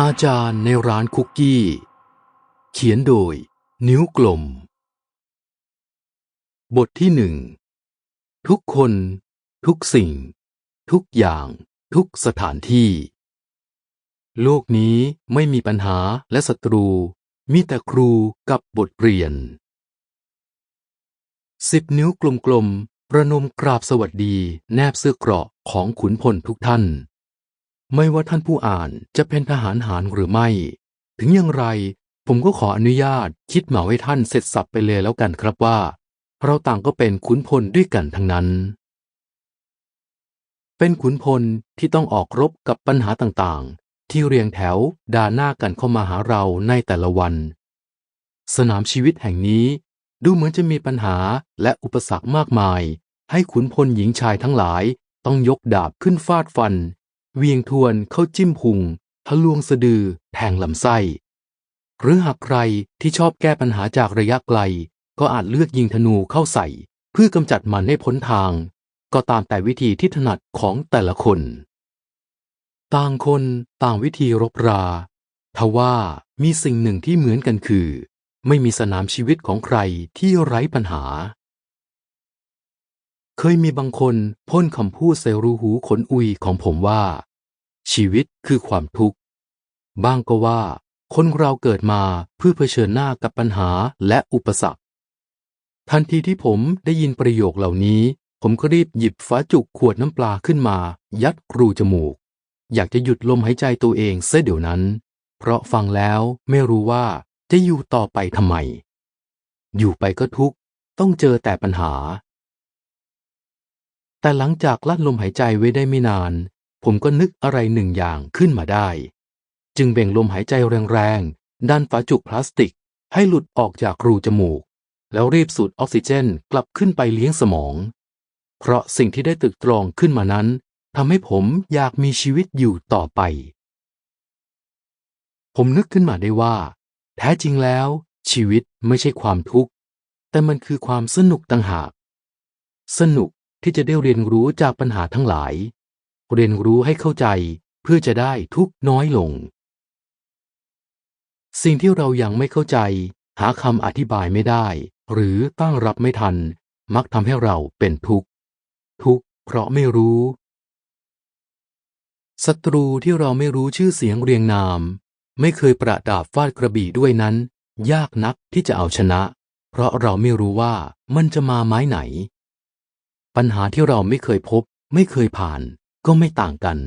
อาจารย์ในร้านคุกกี้ เขียนโดย นิ้วกลม บทที่หนึ่ง ทุกคน ทุกสิ่ง ทุกอย่าง ทุกสถานที่ โลกนี้ไม่มีปัญหาและศัตรู มีแต่ครูกับบทเรียนสิบนิ้วกลม ประนมกราบสวัสดีแนบเสื้อเกราะของขุนพลทุกท่าน ไม่ว่าท่านผู้อ่านจะเป็นทหารหารหรือไม่ ถึงอย่างไรผมก็ขออนุญาตคิดเหมาให้ท่านเสร็จสับไปเลยแล้วกันครับว่า เราต่างก็เป็นขุนพลด้วยกันทั้งนั้น เป็นขุนพลที่ต้องออกรบกับปัญหาต่างๆ ที่เรียงแถวด่าหน้ากันเข้ามาหาเราในแต่ละวัน สนามชีวิตแห่งนี้ ดูเหมือนจะมีปัญหาและอุปสรรคมากมาย ให้ขุนพลหญิงชายทั้งหลายต้องยกดาบขึ้นฟาดฟัน เวียงทวนเข้าจิ้มพุง ทะลวงสะดือ แทงลำไส้ หรือหากใครที่ชอบแก้ปัญหาจากระยะไกล ก็อาจเลือกยิงธนูเข้าใส่ เพื่อกำจัดมันให้พ้นทาง ก็ตามแต่วิธีที่ถนัดของแต่ละคน ต่างคนต่างวิธีรบรา ทว่ามีสิ่งหนึ่งที่เหมือนกันคือ ไม่มีสนามชีวิตของใครที่ไร้ปัญหา เคยมีบางคนพ่นคำพูดใส่รูหูขนอุยของผมว่า ชีวิตคือความทุกข์ บ้างก็ว่า คนเราเกิดมาเพื่อเผชิญหน้ากับปัญหาและอุปสรรค ทันทีที่ผมได้ยินประโยคเหล่านี้ ผมก็รีบหยิบฝาจุกขวดน้ำปลาขึ้นมา ยัดรูจมูก อยากจะหยุดลมหายใจตัวเองเสียเดี๋ยวนั้น เพราะฟังแล้วไม่รู้ว่า จะอยู่ต่อไปทำไม อยู่ไปก็ทุกข์ ต้องเจอแต่ปัญหา แต่หลังจากลัดลมหายใจไว้ได้ไม่นาน ผมก็นึกอะไรหนึ่งอย่างขึ้นมาได้ จึงเบ่งลมหายใจแรงๆดันฝาจุกพลาสติกให้หลุดออกจากรูจมูก แล้วรีบสูดออกซิเจนกลับขึ้นไปเลี้ยงสมอง เพราะสิ่งที่ได้ตึกตรองขึ้นมานั้นทำให้ผมอยากมีชีวิตอยู่ต่อไป ผมนึกขึ้นมาได้ว่า แท้จริงแล้ว ชีวิตไม่ใช่ความทุกข์ แต่มันคือความสนุกต่างหาก สนุกที่จะได้เรียนรู้จากปัญหาทั้งหลาย เรียนรู้ให้เข้าใจเพื่อจะได้ทุกน้อยลง สิ่งที่เรายังไม่เข้าใจ หาคำอธิบายไม่ได้ หรือตั้งรับไม่ทัน มักทำให้เราเป็นทุกข์ ทุกข์เพราะไม่รู้ศัตรูที่เราไม่รู้ชื่อเสียงเรียงนาม ไม่เคยประดาบฟาดกระบี่ด้วยนั้น ยากนักที่จะเอาชนะ เพราะเราไม่รู้ว่ามันจะมาไม้ไหน ปัญหาที่เราไม่เคยพบ ไม่เคยผ่าน ก็ไม่ต่างกัน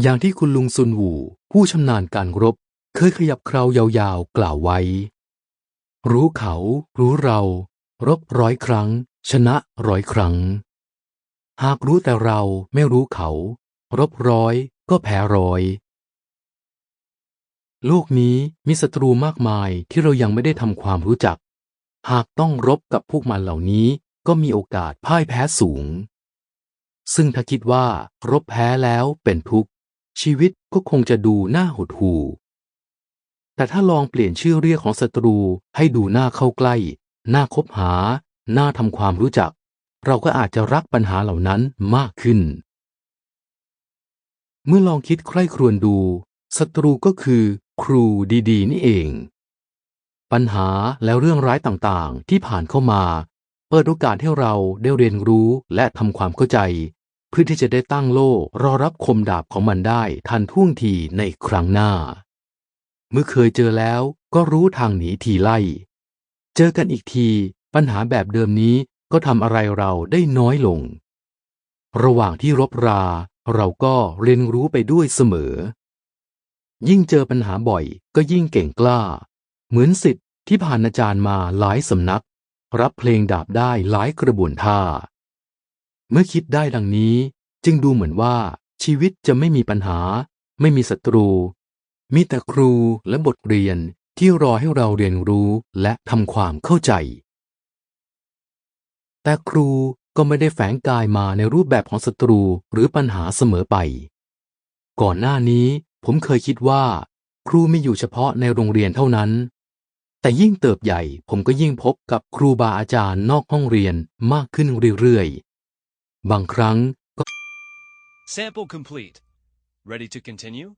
อย่างที่คุณลุงซุนหูผู้ชำนาญการรบ เคยขยับคราวยาวๆ กล่าวไว้ รู้เขา รู้เรา รบร้อยครั้ง ชนะร้อยครั้ง หากรู้แต่เราไม่รู้เขา รบร้อยก็แพ้ร้อย โลกนี้มีศัตรูมากมายที่เรายังไม่ได้ทำความรู้จัก หากต้องรบกับพวกมันเหล่านี้ก็มีโอกาสพ่ายแพ้สูง ซึ่งถ้าคิดว่ารบแพ้แล้วเป็นทุกข์ ชีวิตก็คงจะดูน่าหดหู่ แต่ถ้าลองเปลี่ยนชื่อเรียกของศัตรูให้ดูน่าเข้าใกล้ น่าคบหา น่าทำความรู้จัก เราก็อาจจะรักปัญหาเหล่านั้นมากขึ้น เมื่อลองคิดใคร่ครวญดูศัตรูก็คือ ครูดีๆ นี่เอง ปัญหาแล้วเรื่องร้ายต่างๆ ที่ผ่านเข้ามา เปิดโอกาสให้เราได้เรียนรู้และทำความเข้าใจ เพื่อที่จะได้ตั้งโล่รอรับคมดาบของมันได้ทันท่วงทีในครั้งหน้า เมื่อเคยเจอแล้วก็รู้ทางหนีทีไล่ เจอกันอีกทีปัญหาแบบเดิมนี้ก็ทำอะไรเราได้น้อยลง ระหว่างที่รบรา เราก็เรียนรู้ไปด้วยเสมอ ยิ่งเจอปัญหาบ่อยก็ยิ่งเก่งกล้า เหมือนสิทธิ์ที่ผ่านอาจารย์มาหลายสำนัก รับเพลงดาบได้หลายกระบวนท่า เมื่อคิดได้ดังนี้ จึงดูเหมือนว่าชีวิตจะไม่มีปัญหา ไม่มีศัตรู มีแต่ครูและบทเรียนที่รอให้เราเรียนรู้และทำความเข้าใจ แต่ครูก็ไม่ได้แฝงกายมาในรูปแบบของศัตรูหรือปัญหาเสมอไป ก่อนหน้านี้ ผมเคยคิดว่า ครูไม่อยู่เฉพาะในโรงเรียนเท่านั้น แต่ยิ่งเติบใหญ่ผมก็ยิ่งพบกับครูบาอาจารย์นอกห้องเรียนมากขึ้นเรื่อยๆ บางครั้งก็ Sample complete. Ready to continue?